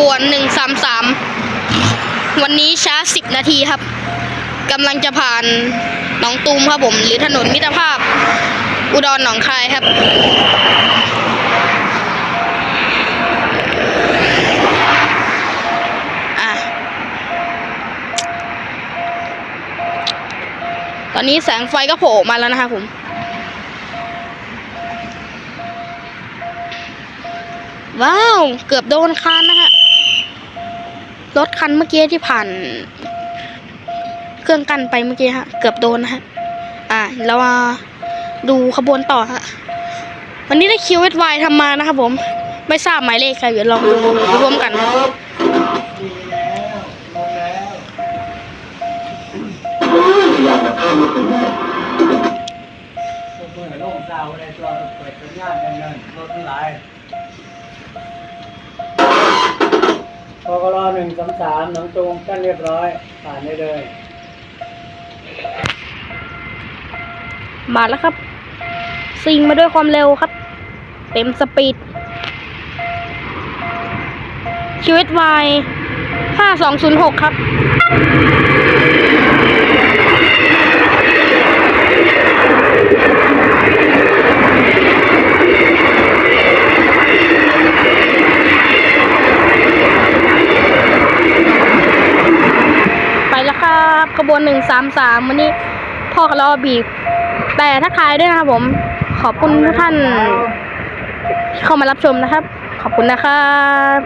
บวนหนึ่งสามสามวันนี้ช้าสิบนาทีครับกำลังจะผ่านหนองตูมครับผม หรือถนนมิตรภาพ อุดรหนองคายครับอะตอนนี้แสงไฟก็โผล่มาแล้วนะครับผม ว้าว เกือบโดนคันนะฮะ รถคันเมื่อกี้ที่ผ่าน เครื่องกั้นไปเมื่อกี้ฮะ เกือบโดนนะฮะ อะแล้วมาดูขบวนต่อฮะ วันนี้ได้คิวเวทไวทำมานะครับผม ไม่ทราบหมายเลขใครเดี๋ยวลองดูร่วมกันนะเปิดโล่งซาวอะไรตัวเปิดสัญญาณเงินรถทั้งหลาย กรหนึ่งสามสามหนังจูงกั้นเรียบร้อย ผ่านได้เลย มาแล้วครับซิงมาด้วยความเร็วครับ เต็มสปีดชีวิตวายห้าสองศูนย์หกครับ ขบวนหนึ่งสามสามวันนี้พ่อกรอบีบ แต่ทักทายด้วยนะครับผม ขอบคุณทุกท่านที่เข้ามารับชมนะครับ ขอบคุณนะครับ